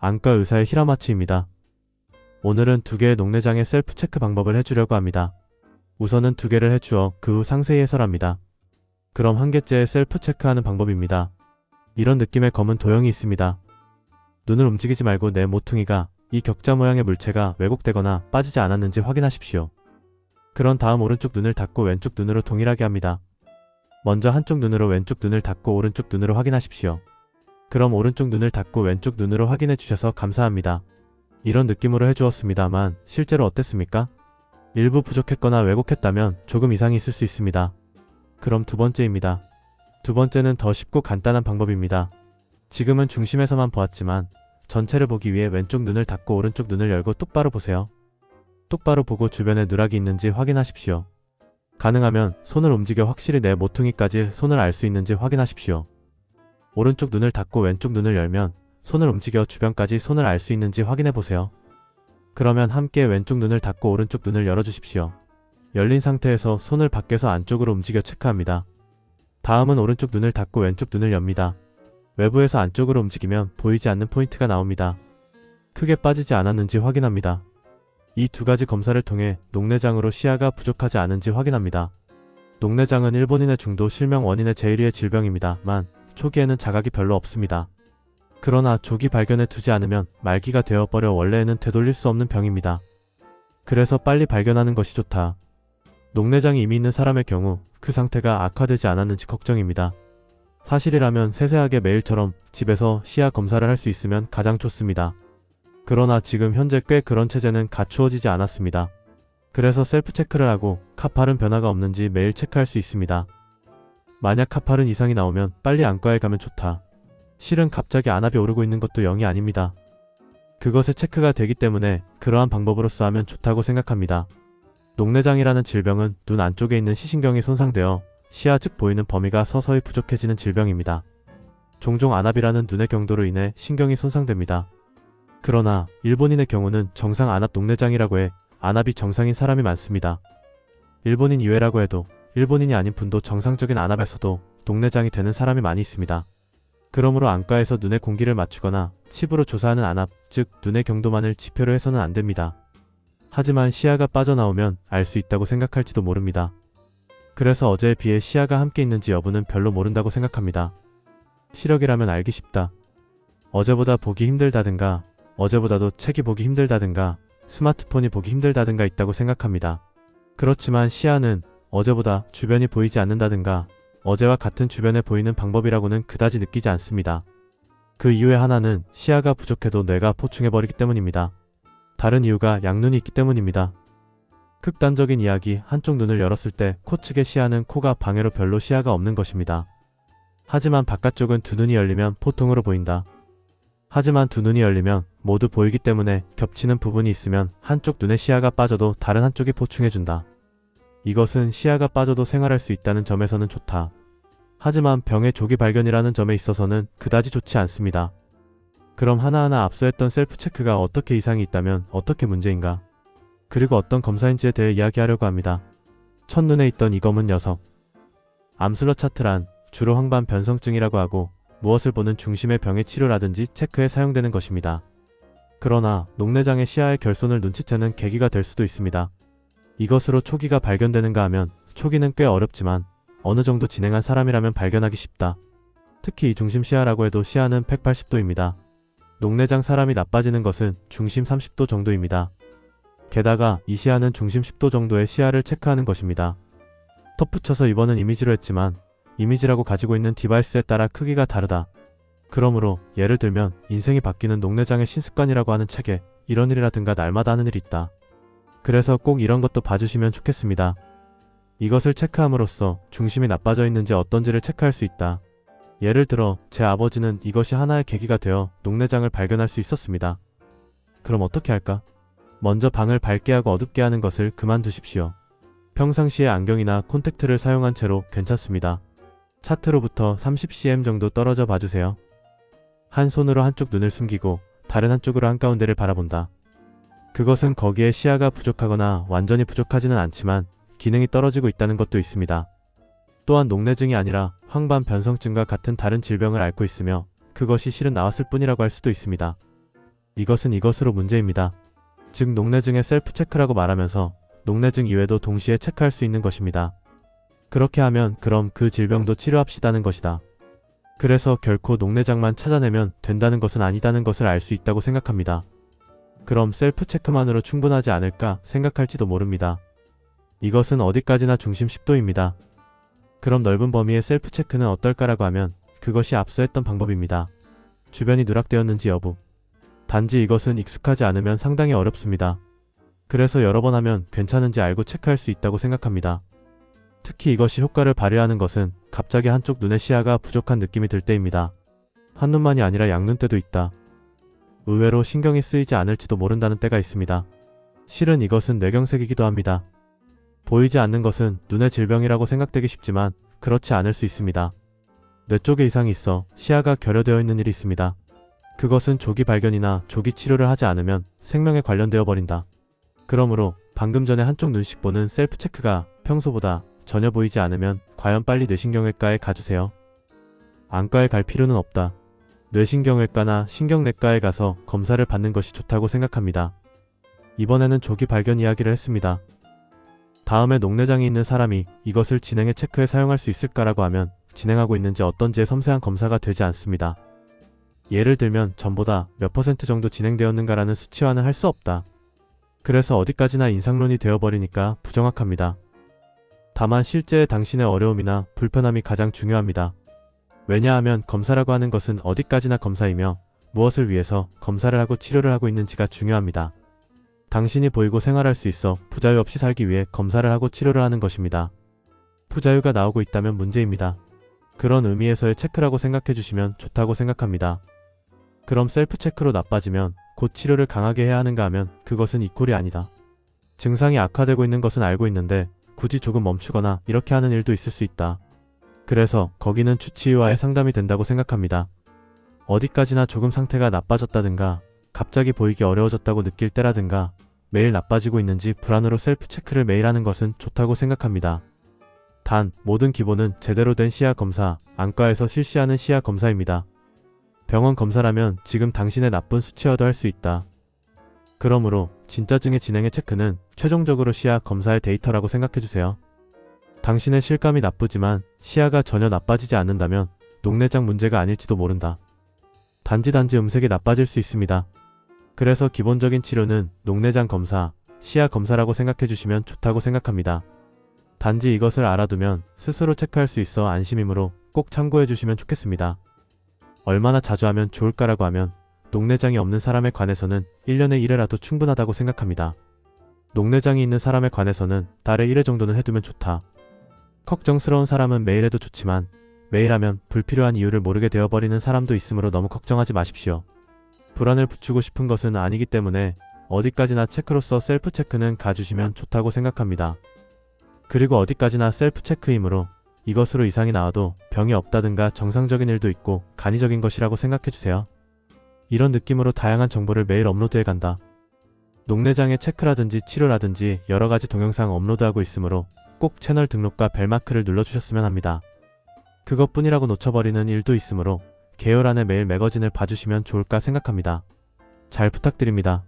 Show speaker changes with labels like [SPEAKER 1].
[SPEAKER 1] 안과 의사의 히라마츠입니다. 오늘은 두 개의 녹내장의 셀프 체크 방법을 해주려고 합니다. 우선은 두 개를 해주어 그 후 상세히 해설합니다. 그럼 한 개째의 셀프 체크하는 방법입니다. 이런 느낌의 검은 도형이 있습니다. 눈을 움직이지 말고 내 모퉁이가 이 격자 모양의 물체가 왜곡되거나 빠지지 않았는지 확인하십시오. 그런 다음 오른쪽 눈을 닫고 왼쪽 눈으로 동일하게 합니다. 먼저 한쪽 눈으로 왼쪽 눈을 닫고 오른쪽 눈으로 확인하십시오. 그럼 오른쪽 눈을 닫고 왼쪽 눈으로 확인해 주셔서 감사합니다. 이런 느낌으로 해주었습니다만 실제로 어땠습니까? 일부 부족했거나 왜곡했다면 조금 이상이 있을 수 있습니다. 그럼 두 번째입니다. 두 번째는 더 쉽고 간단한 방법입니다. 지금은 중심에서만 보았지만 전체를 보기 위해 왼쪽 눈을 닫고 오른쪽 눈을 열고 똑바로 보세요. 똑바로 보고 주변에 누락이 있는지 확인하십시오. 가능하면 손을 움직여 확실히 내 모퉁이까지 손을 알 수 있는지 확인하십시오. 오른쪽 눈을 닫고 왼쪽 눈을 열면 손을 움직여 주변까지 손을 알 수 있는지 확인해 보세요. 그러면 함께 왼쪽 눈을 닫고 오른쪽 눈을 열어주십시오. 열린 상태에서 손을 밖에서 안쪽으로 움직여 체크합니다. 다음은 오른쪽 눈을 닫고 왼쪽 눈을 엽니다. 외부에서 안쪽으로 움직이면 보이지 않는 포인트가 나옵니다. 크게 빠지지 않았는지 확인합니다. 이 두 가지 검사를 통해 녹내장으로 시야가 부족하지 않은지 확인합니다. 녹내장은 일본인의 중도 실명 원인의 제1위의 질병입니다만 초기에는 자각이 별로 없습니다. 그러나 조기 발견해 두지 않으면 말기가 되어버려 원래에는 되돌릴 수 없는 병입니다. 그래서 빨리 발견하는 것이 좋다. 녹내장이 이미 있는 사람의 경우 그 상태가 악화되지 않았는지 걱정입니다. 사실이라면 세세하게 매일처럼 집에서 시야 검사를 할 수 있으면 가장 좋습니다. 그러나 지금 현재 꽤 그런 체제는 갖추어지지 않았습니다. 그래서 셀프 체크를 하고 카팔은 변화가 없는지 매일 체크할 수 있습니다. 만약 카팔은 이상이 나오면 빨리 안과에 가면 좋다. 실은 갑자기 안압이 오르고 있는 것도 영이 아닙니다. 그것의 체크가 되기 때문에 그러한 방법으로써 하면 좋다고 생각합니다. 녹내장이라는 질병은 눈 안쪽에 있는 시신경이 손상되어 시야 즉 보이는 범위가 서서히 부족해지는 질병입니다. 종종 안압이라는 눈의 경도로 인해 신경이 손상됩니다. 그러나 일본인의 경우는 정상 안압 녹내장이라고 해 안압이 정상인 사람이 많습니다. 일본인 이외라고 해도 일본인이 아닌 분도 정상적인 안압에서도 녹내장이 되는 사람이 많이 있습니다. 그러므로 안과에서 눈의 공기를 맞추거나 칩으로 조사하는 안압, 즉 눈의 경도만을 지표로 해서는 안 됩니다. 하지만 시야가 빠져나오면 알 수 있다고 생각할지도 모릅니다. 그래서 어제에 비해 시야가 함께 있는지 여부는 별로 모른다고 생각합니다. 시력이라면 알기 쉽다. 어제보다 보기 힘들다든가, 어제보다도 책이 보기 힘들다든가, 스마트폰이 보기 힘들다든가 있다고 생각합니다. 그렇지만 시야는 어제보다 주변이 보이지 않는다든가, 어제와 같은 주변에 보이는 방법이라고는 그다지 느끼지 않습니다. 그 이유의 하나는 시야가 부족해도 뇌가 포충해버리기 때문입니다. 다른 이유가 양눈이 있기 때문입니다. 극단적인 이야기 한쪽 눈을 열었을 때 코 측의 시야는 코가 방해로 별로 시야가 없는 것입니다. 하지만 바깥쪽은 두 눈이 열리면 포통으로 보인다. 하지만 두 눈이 열리면 모두 보이기 때문에 겹치는 부분이 있으면 한쪽 눈의 시야가 빠져도 다른 한쪽이 보충해준다. 이것은 시야가 빠져도 생활할 수 있다는 점에서는 좋다. 하지만 병의 조기 발견이라는 점에 있어서는 그다지 좋지 않습니다. 그럼 하나하나 앞서 했던 셀프 체크가 어떻게 이상이 있다면 어떻게 문제인가? 그리고 어떤 검사인지에 대해 이야기하려고 합니다. 첫눈에 있던 이 검은 녀석. 암슬러 차트란 주로 황반 변성증이라고 하고 무엇을 보는 중심의 병의 치료라든지 체크에 사용되는 것입니다. 그러나 녹내장의 시야의 결손을 눈치채는 계기가 될 수도 있습니다. 이것으로 초기가 발견되는가 하면 초기는 꽤 어렵지만 어느 정도 진행한 사람이라면 발견하기 쉽다. 특히 이 중심 시야라고 해도 시야는 180도입니다. 녹내장 사람이 나빠지는 것은 중심 30도 정도입니다. 게다가 이 시야는 중심 10도 정도의 시야를 체크하는 것입니다. 덧붙여서 이번은 이미지로 했지만 이미지라고 가지고 있는 디바이스에 따라 크기가 다르다. 그러므로 예를 들면 인생이 바뀌는 녹내장의 신습관이라고 하는 책에 이런 일이라든가 날마다 하는 일이 있다. 그래서 꼭 이런 것도 봐주시면 좋겠습니다. 이것을 체크함으로써 중심이 나빠져 있는지 어떤지를 체크할 수 있다. 예를 들어 제 아버지는 이것이 하나의 계기가 되어 녹내장을 발견할 수 있었습니다. 그럼 어떻게 할까? 먼저 방을 밝게 하고 어둡게 하는 것을 그만두십시오. 평상시에 안경이나 콘택트를 사용한 채로 괜찮습니다. 차트로부터 30cm 정도 떨어져 봐주세요. 한 손으로 한쪽 눈을 숨기고 다른 한쪽으로 한가운데를 바라본다. 그것은 거기에 시야가 부족하거나 완전히 부족하지는 않지만 기능이 떨어지고 있다는 것도 있습니다. 또한 녹내증이 아니라 황반 변성증과 같은 다른 질병을 앓고 있으며 그것이 실은 나왔을 뿐이라고 할 수도 있습니다. 이것은 이것으로 문제입니다. 즉 녹내증의 셀프 체크라고 말하면서 녹내증 이외에도 동시에 체크할 수 있는 것입니다. 그렇게 하면 그럼 그 질병도 치료합시다는 것이다. 그래서 결코 녹내장만 찾아내면 된다는 것은 아니다는 것을 알 수 있다고 생각합니다. 그럼 셀프 체크만으로 충분하지 않을까 생각할지도 모릅니다. 이것은 어디까지나 중심 10도입니다. 그럼 넓은 범위의 셀프 체크는 어떨까라고 하면 그것이 앞서 했던 방법입니다. 주변이 누락되었는지 여부. 단지 이것은 익숙하지 않으면 상당히 어렵습니다. 그래서 여러 번 하면 괜찮은지 알고 체크할 수 있다고 생각합니다. 특히 이것이 효과를 발휘하는 것은 갑자기 한쪽 눈의 시야가 부족한 느낌이 들 때입니다. 한눈만이 아니라 양눈 때도 있다. 의외로 신경이 쓰이지 않을지도 모른다는 때가 있습니다. 실은 이것은 뇌경색이기도 합니다. 보이지 않는 것은 눈의 질병이라고 생각되기 쉽지만 그렇지 않을 수 있습니다. 뇌 쪽에 이상이 있어 시야가 결여되어 있는 일이 있습니다. 그것은 조기 발견이나 조기 치료를 하지 않으면 생명에 관련되어 버린다. 그러므로 방금 전에 한쪽 눈씩 보는 셀프 체크가 평소보다 전혀 보이지 않으면 과연 빨리 뇌신경외과에 가주세요. 안과에 갈 필요는 없다. 뇌신경외과나 신경내과에 가서 검사를 받는 것이 좋다고 생각합니다. 이번에는 조기 발견 이야기를 했습니다. 다음에 녹내장이 있는 사람이 이것을 진행해 체크에 사용할 수 있을까라고 하면 진행하고 있는지 어떤지의 섬세한 검사가 되지 않습니다. 예를 들면 전보다 몇 퍼센트 정도 진행되었는가라는 수치화는 할 수 없다. 그래서 어디까지나 인상론이 되어버리니까 부정확합니다. 다만 실제 당신의 어려움이나 불편함이 가장 중요합니다. 왜냐하면 검사라고 하는 것은 어디까지나 검사이며 무엇을 위해서 검사를 하고 치료를 하고 있는지가 중요합니다. 당신이 보이고 생활할 수 있어 부자유 없이 살기 위해 검사를 하고 치료를 하는 것입니다. 부자유가 나오고 있다면 문제입니다. 그런 의미에서의 체크라고 생각해 주시면 좋다고 생각합니다. 그럼 셀프 체크로 나빠지면 곧 치료를 강하게 해야 하는가 하면 그것은 이꼴이 아니다. 증상이 악화되고 있는 것은 알고 있는데 굳이 조금 멈추거나 이렇게 하는 일도 있을 수 있다. 그래서 거기는 주치의와의 상담이 된다고 생각합니다. 어디까지나 조금 상태가 나빠졌다든가 갑자기 보이기 어려워졌다고 느낄 때라든가 매일 나빠지고 있는지 불안으로 셀프 체크를 매일 하는 것은 좋다고 생각합니다. 단, 모든 기본은 제대로 된 시야 검사, 안과에서 실시하는 시야 검사입니다. 병원 검사라면 지금 당신의 나쁜 수치화도 할 수 있다. 그러므로 진짜증의 진행의 체크는 최종적으로 시야 검사의 데이터라고 생각해주세요. 당신의 실감이 나쁘지만 시야가 전혀 나빠지지 않는다면 녹내장 문제가 아닐지도 모른다. 단지 단지 음색이 나빠질 수 있습니다. 그래서 기본적인 치료는 녹내장 검사, 시야 검사라고 생각해 주시면 좋다고 생각합니다. 단지 이것을 알아두면 스스로 체크할 수 있어 안심이므로 꼭 참고해 주시면 좋겠습니다. 얼마나 자주 하면 좋을까라고 하면 녹내장이 없는 사람에 관해서는 1년에 1회라도 충분하다고 생각합니다. 녹내장이 있는 사람에 관해서는 달에 1회 정도는 해두면 좋다. 걱정스러운 사람은 매일 해도 좋지만 매일 하면 불필요한 이유를 모르게 되어버리는 사람도 있으므로 너무 걱정하지 마십시오. 불안을 붙이고 싶은 것은 아니기 때문에 어디까지나 체크로서 셀프 체크는 가주시면 좋다고 생각합니다. 그리고 어디까지나 셀프 체크이므로 이것으로 이상이 나와도 병이 없다든가 정상적인 일도 있고 간이적인 것이라고 생각해주세요. 이런 느낌으로 다양한 정보를 매일 업로드해 간다. 녹내장의 체크라든지 치료라든지 여러 가지 동영상 업로드하고 있으므로 꼭 채널 등록과 벨마크를 눌러주셨으면 합니다. 그것뿐이라고 놓쳐버리는 일도 있으므로 개요 안에 매일 매거진을 봐주시면 좋을까 생각합니다. 잘 부탁드립니다.